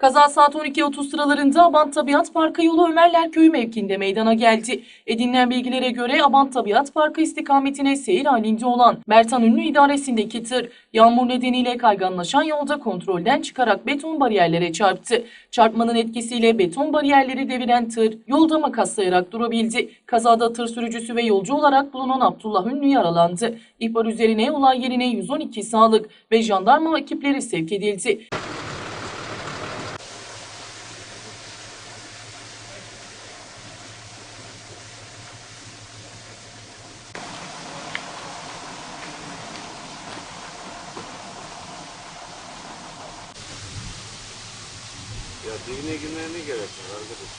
Kaza saat 12.30 sıralarında Abant Tabiat Parkı yolu Ömerler Köyü mevkinde meydana geldi. Edinilen bilgilere göre Abant Tabiat Parkı istikametine seyir halinde olan Mertan Ünlü idaresindeki tır yağmur nedeniyle kayganlaşan yolda kontrolden çıkarak beton bariyerlere çarptı. Çarpmanın etkisiyle beton bariyerleri deviren tır yolda makaslayarak durabildi. Kazada tır sürücüsü ve yolcu olarak bulunan Abdullah Ünlü yaralandı. İhbar üzerine olay yerine 112 sağlık ve jandarma ekipleri sevk edildi. Ya dibine girmeye ne gerek var arkadaş?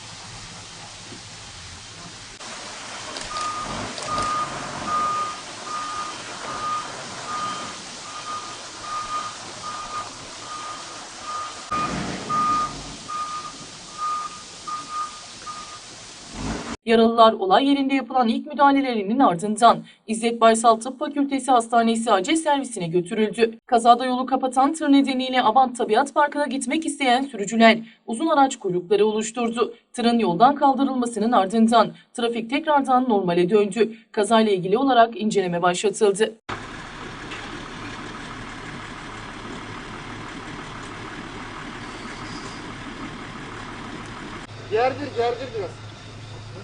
Yaralılar olay yerinde yapılan ilk müdahalelerinin ardından İzzet Baysal Tıp Fakültesi Hastanesi acil servisine götürüldü. Kazada yolu kapatan tır nedeniyle Abant Tabiat Parkı'na gitmek isteyen sürücüler uzun araç kuyrukları oluşturdu. Tırın yoldan kaldırılmasının ardından trafik tekrardan normale döndü. Kazayla ilgili olarak inceleme başlatıldı. Gerdir gerdir biraz.